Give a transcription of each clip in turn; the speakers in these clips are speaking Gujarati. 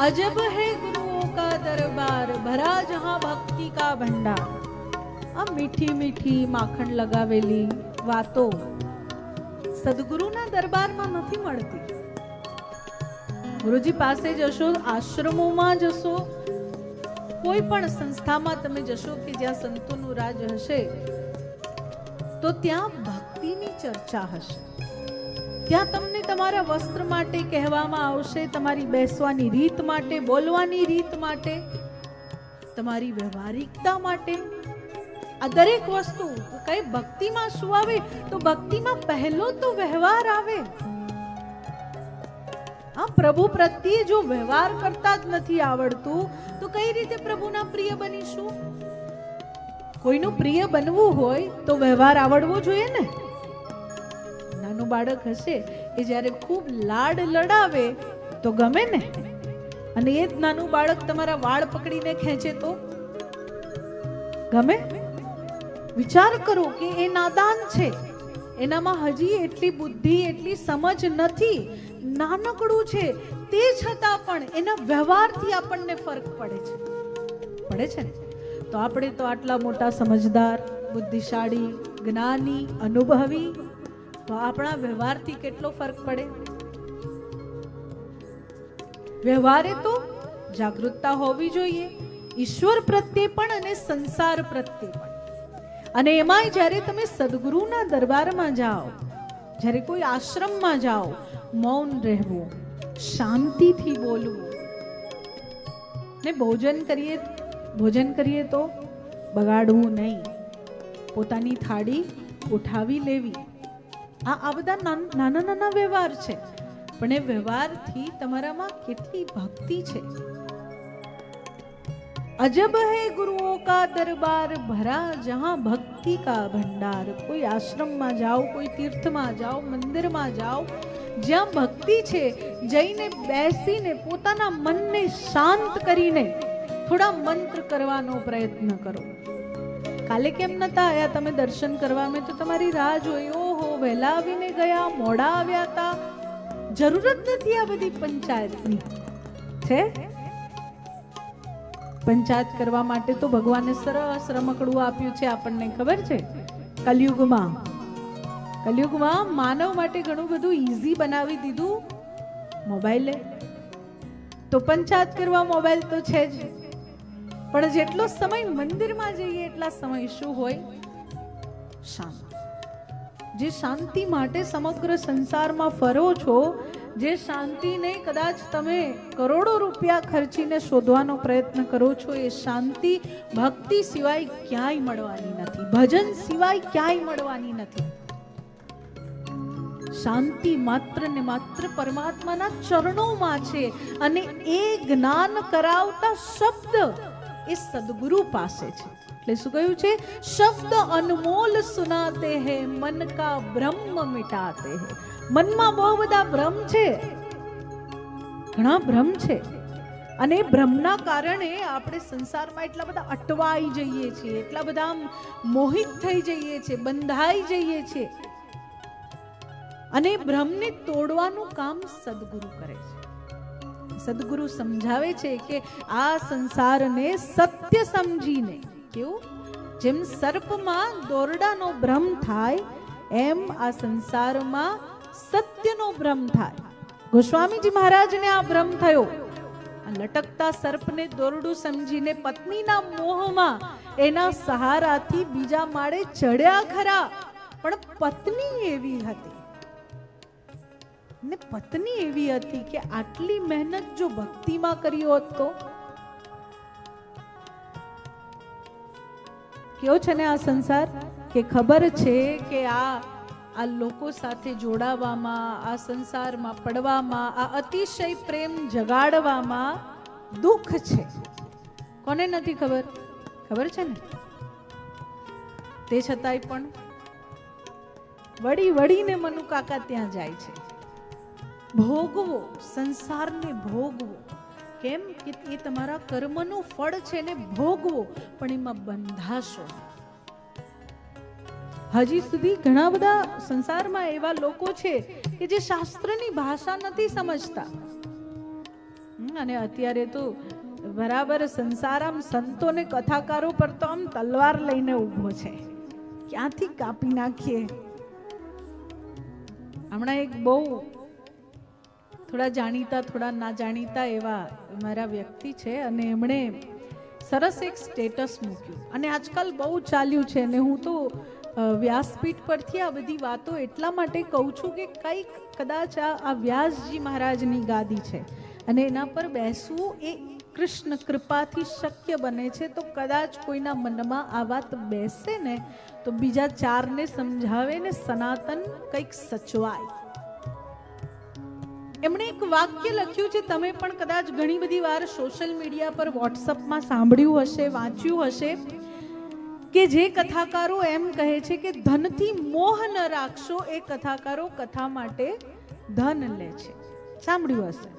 अजब है गुरुओं का दरबार भरा जहां भक्ति का भंडार આ મીઠી મીઠી માખણ લગાવેલી વાતો સદગુરુના દરબારમાં નથી મળતી ગુરુજી પાસે જશો આશ્રમોમાં જશો કોઈ પણ સંસ્થામાં તમે જશો કે જ્યાં સંતોનું રાજ હશે તો ત્યાં ભક્તિની ચર્ચા હશે ત્યાં તમને તમારા વસ્ત્ર માટે કહેવામાં આવશે, તમારી બેસવાની રીત માટે, બોલવાની રીત માટે, તમારી વ્યવહારિકતા માટે. આ દરેક વસ્તુ કઈ ભક્તિમાં શું આવે? તો ભક્તિમાં પહેલો તો વ્યવહાર આવે. આ પ્રભુ પ્રત્યે જો વ્યવહાર કરતા જ નથી આવડતું, તો કઈ રીતે પ્રભુના પ્રિય બનીશું? કોઈનું પ્રિય બનવું હોય તો વ્યવહાર આવડવો જોઈએ ને? નાનું બાળક હશે એ જ્યારે ખૂબ લાડ લડાવે તો ગમે ને? અને એ જ નાનું બાળક તમારા વાળ પકડીને ખેંચે તો? ગમે? વિચાર કરો કે એ નાદાન છે. એનામાં હજી એટલી બુદ્ધિ, એટલી સમજ નથી. નાનકડું છે. તે છતાં પણ એના વ્યવહારથી આપણને ફરક પડે છે. પડે છે ને? તો આપણે તો આટલા મોટા સમજદાર, બુદ્ધિશાળી, જ્ઞાની, અનુભવી આપણા વ્યવહારથી કેટલો ફરક પડે? વ્યવહારે તો જાગૃતતા હોવી જોઈએ, ઈશ્વર પ્રત્યે પણ અને સંસાર પ્રત્યે પણ. અને એમાંય જ્યારે તમે સદગુરુના દરબારમાં જાઓ, જ્યારે કોઈ આશ્રમમાં જાઓ, મૌન રહેવું, શાંતિથી બોલવું, ને ભોજન કરીએ ભોજન કરીએ તો બગાડવું નહીં. પોતાની થાળી ઉઠાવી લેવી. આ બધા નાના નાના વ્યવહાર છે. પણ એ વ્યવહારથી તમારામાં કેટલી ભક્તિ છે. અજબ હે ગુરુઓ કા દરબાર, ભરા જહાં ભક્તિ કા ભંડાર. કોઈ આશ્રમમાં જાઓ, કોઈ તીર્થમાં જાઓ, મંદિરમાં જાઓ, જ્યાં ભક્તિ છે, જઈને બેસીને પોતાના મનને શાંત કરીને થોડા મંત્ર કરવાનો પ્રયત્ન કરો. કાલે કેમ નતા આવ્યા તમે દર્શન કરવા મેં તો તમારી રાહ જોઈ. ઓહો વહેલા આવીને ગયા, મોડા આવ્યા હતા જરૂર જ નથી આ બધી પંચાયતની. છે? પંચાયત કરવા માટે તો ભગવાને સરસ રમકડું આપ્યું છે આપણને, ખબર છે? કલયુગમાં. કલયુગમાં માનવ માટે ઘણું બધું ઈઝી બનાવી દીધું મોબાઈલે. તો પંચાયત કરવા મોબાઈલ તો છે જ. પણ જેટલો સમય મંદિરમાં જઈએ, એટલા સમય શું હોય? શાંત. જે શાંતિ માટે સમગ્ર સંસારમાં ફરો છો, જે શાંતિને કદાચ તમે કરોડો રૂપિયા ખર્ચીને શોધવાનો પ્રયત્ન કરો છો, એ શાંતિ ભક્તિ સિવાય ક્યાંય મળવાની નથી. ભજન સિવાય ક્યાંય મળવાની નથી. શાંતિ માત્ર ને માત્ર પરમાત્માના ચરણોમાં છે અને એ જ્ઞાન કરાવતા શબ્દ એ સદગુરુ પાસે છે. એટલે શું કહ્યું છે? શબ્દ અનમોલ સુનાતે હે, મન કા બ્રહ્મ મિટાતે હે. મનમાં બહુ બધા ભ્રમ છે. ઘણા ભ્રમ છે. અને ભ્રમના કારણે આપણે સંસારમાં એટલા બધા અટવાઈ જઈએ છીએ, એટલા બધા મોહિત થઈ જઈએ છીએ, બંધાઈ જઈએ છીએ. અને ભ્રમને તોડવાનું કામ સદગુરુ કરે છે. સદગુરુ સમજાવે છે કે આ સંસારને સત્ય સમજીને કેવું? જેમ સર્પમાં દોરડાનો ભ્રમ થાય, એમ આ સંસારમાં સત્યનો ભ્રમ થાય. ગોસ્વામીજી મહારાજને આ ભ્રમ થયો. લટકતા સર્પને દોરડું સમજીને પત્નીના મોહમાં એના સહારાથી બીજા માળે ચડ્યા ખરા. પણ પત્ની એવી હતી. ને પત્ની એવી હતી કે આટલી મહેનત જો ભક્તિમાં કરી હોત તો? કેવો છે ને આ સંસાર? કે ખબર છે કે આ આ લોકો સાથે જોડાવામાં, આ સંસારમાં પડવામાં, આ અતિશય પ્રેમ જગાડવામાં દુઃખ છે. કોને નથી ખબર? ખબર છે ને? તે છતાંય પણ વળી વળીને મનુ કાકા ત્યાં જાય છે. ભોગવો, સંસારને ભોગવો. કેમ કે એ તમારા કર્મનું ફળ છે ને ભોગવો, પણ એમાં બંધાશો. હજી સુધી ઘણા બધા સંસારમાં એવા લોકો છે કે જે શાસ્ત્રની ભાષા નથી સમજતા. અને અત્યારે તો બરાબર સંસાર આમ સંતોને કથાકારો પર તો આમ તલવાર લઈને ઊભો છે. ક્યાંથી કાપી નાખીએ? હમણાં એક બહુ થોડા જાણીતા, થોડા ના જાણીતા એવા મારા વ્યક્તિ છે અને એમણે સરસ એક સ્ટેટસ મૂક્યું. અને આજકાલ બહુ ચાલ્યું છે અને હું તો વ્યાસપીઠ પરથી આ બધી વાતો એટલા માટે કહું છું કે કંઈક કદાચ આ આ વ્યાસજી મહારાજની ગાદી છે અને એના પર બેસવું એ કૃષ્ણ કૃપાથી શક્ય બને છે. તો કદાચ કોઈના મનમાં આ વાત બેસે ને તો બીજા ચારને સમજાવે ને સનાતન કંઈક સચવાય. એમણે એક વાક્ય લખ્યું છે, તમે પણ કદાચ ઘણી બધી વાર સોશિયલ મીડિયા પર વોટ્સઅપમાં સાંભળ્યું હશે, વાંચ્યું હશે, કે જે કથાકારો એમ કહે છે કે ધનથી મોહ ન રાખશો એ કથાકારો કથા માટે ધન લે છે. સાંભળ્યું હશે?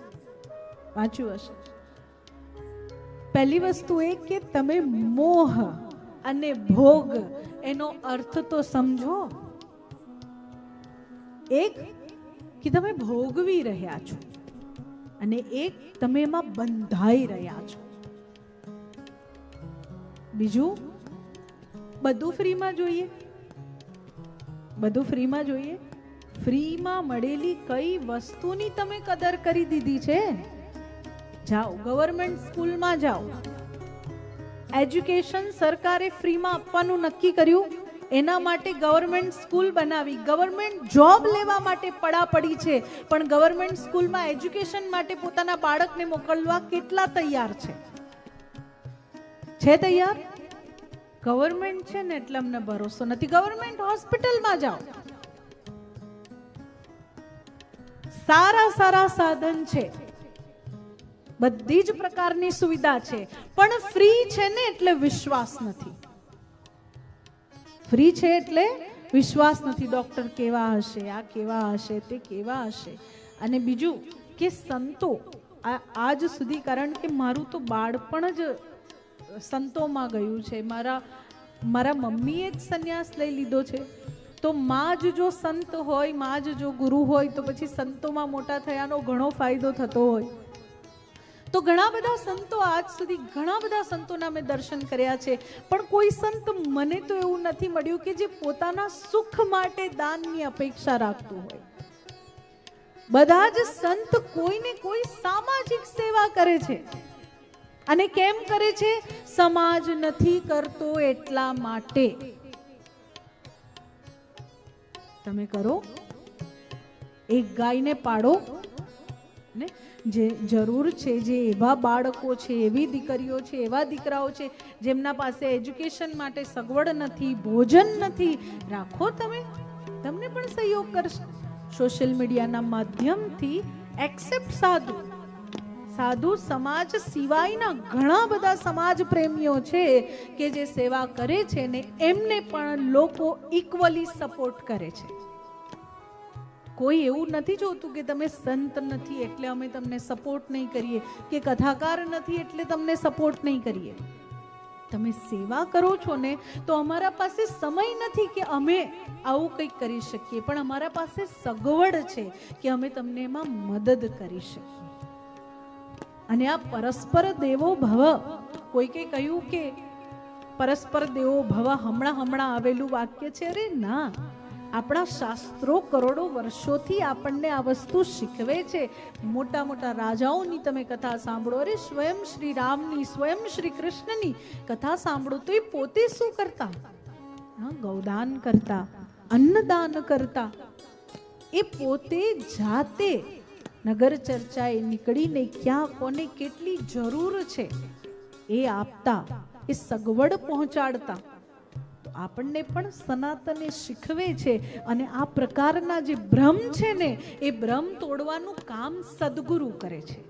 વાંચ્યું હશે? પહેલી વસ્તુ એ કે તમે મોહ અને ભોગ, એનો અર્થ તો સમજો. એક કે તમે ભોગવી રહ્યા છો. અને એક તમે એમાં બંધાઈ રહ્યા છો. બીજું, બધું ફ્રીમાં જોઈએ. બધું ફ્રીમાં જોઈએ. ફ્રીમાં મળેલી કઈ વસ્તુની તમે કદર કરી દીધી છે? જાઓ ગવર્મેન્ટ સ્કૂલમાં જાઓ. એજ્યુકેશન સરકારે ફ્રીમાં આપવાનું નક્કી કર્યું? એના માટે ગવર્મેન્ટ સ્કૂલ બનાવી. ગવર્મેન્ટ જોબ લેવા માટે પડાપડી છે. પણ ગવર્મેન્ટ સ્કૂલમાં એજ્યુકેશન માટે પોતાના બાળકને મોકલવા કેટલા તૈયાર છે? છે તૈયાર? ગવર્મેન્ટ છે ને એટલે અમને ભરોસો નથી. ગવર્મેન્ટ હોસ્પિટલમાં જાઓ. સારા સારા સાધન છે. બધી જ પ્રકારની સુવિધા છે. પણ ફ્રી છે ને એટલે વિશ્વાસ નથી. ફ્રી છે એટલે વિશ્વાસ નથી. ડૉક્ટર કેવા હશે, આ કેવા હશે, તે કેવા હશે? અને બીજું કે સંતો આજ સુધી કારણ કે મારું તો બાળપણ જ સંતોમાં ગયું છે. મારા મારા મમ્મીએ જ સંન્યાસ લઈ લીધો છે. તો માં જ જો સંત હોય, માં જ જો ગુરુ હોય, તો પછી સંતોમાં મોટા થયાનો ઘણો ફાયદો થતો હોય. તો ઘણા બધા સંતો આજ સુધી ઘણા બધા સંતોના મેં દર્શન કર્યા છે. પણ કોઈ સંત મને તો એવું નથી મળ્યું કે જે પોતાના સુખ માટે દાનની અપેક્ષા રાખતું હોય. બધા જ સંત કોઈને કોઈ સામાજિક સેવા કરે છે. અને કેમ કરે છે? સમાજ નથી કરતો એટલા માટે. તમે કરો. એક ગાયને પાડો. ને? જે જરૂર છે, જે એવા બાળકો છે, એવી દીકરીઓ છે, એવા દીકરાઓ છે, જેમના પાસે એજ્યુકેશન માટે સગવડ નથી, ભોજન નથી, રાખો તમે. તમને પણ સહયોગ કરશે. સોશિયલ મીડિયાના માધ્યમથી એક્સેપ્ટ સાધુ. સાધુ સમાજ સિવાયના ઘણા બધા સમાજ પ્રેમીઓ છે કે જે સેવા કરે છે ને એમને પણ લોકો ઇક્વલી સપોર્ટ કરે છે. કોઈ એવું નથી જોતું કે તમે સંત નથી એટલે અમે તમને સપોર્ટ નહીં કરીએ, કે કથાકાર નથી એટલે તમને સપોર્ટ નહીં કરીએ. તમે સેવા કરો છો ને, તો અમારા પાસે સમય નથી કે અમે આવું કંઈક કરી શકીએ, પણ અમારા પાસે સગવડ છે કે અમે તમને એમાં મદદ કરી શકીએ. અને આ પરસ્પર દેવો ભવ, કોઈકે કહ્યું કે પરસ્પર દેવો ભવ, હમણાં હમણાં આવેલું વાક્ય છે, અરે ના. આપણા શાસ્ત્રો કરોડો વર્ષોથી આપણને આ વસ્તુ શીખવે છે. મોટા મોટા રાજાઓની તમે કથા સાંભળો, અરે સ્વયં શ્રી રામની, સ્વયં શ્રી કૃષ્ણની કથા સાંભળો તો એ પોતે શું કરતા? ગૌદાન કરતા, અન્નદાન કરતા. એ પોતે જાતે નગર ચર્ચાએ નીકળીને ક્યાં કોને કેટલી જરૂર છે એ આપતા, એ સગવડ પહોંચાડતા. આપણને પણ સનાતને શીખવે છે અને આ પ્રકારના જે ભ્રમ છે ને, એ ભ્રમ તોડવાનું કામ સદગુરુ કરે છે.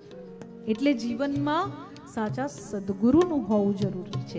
એટલે જીવનમાં સાચા સદગુરુનું હોવું જરૂરી છે.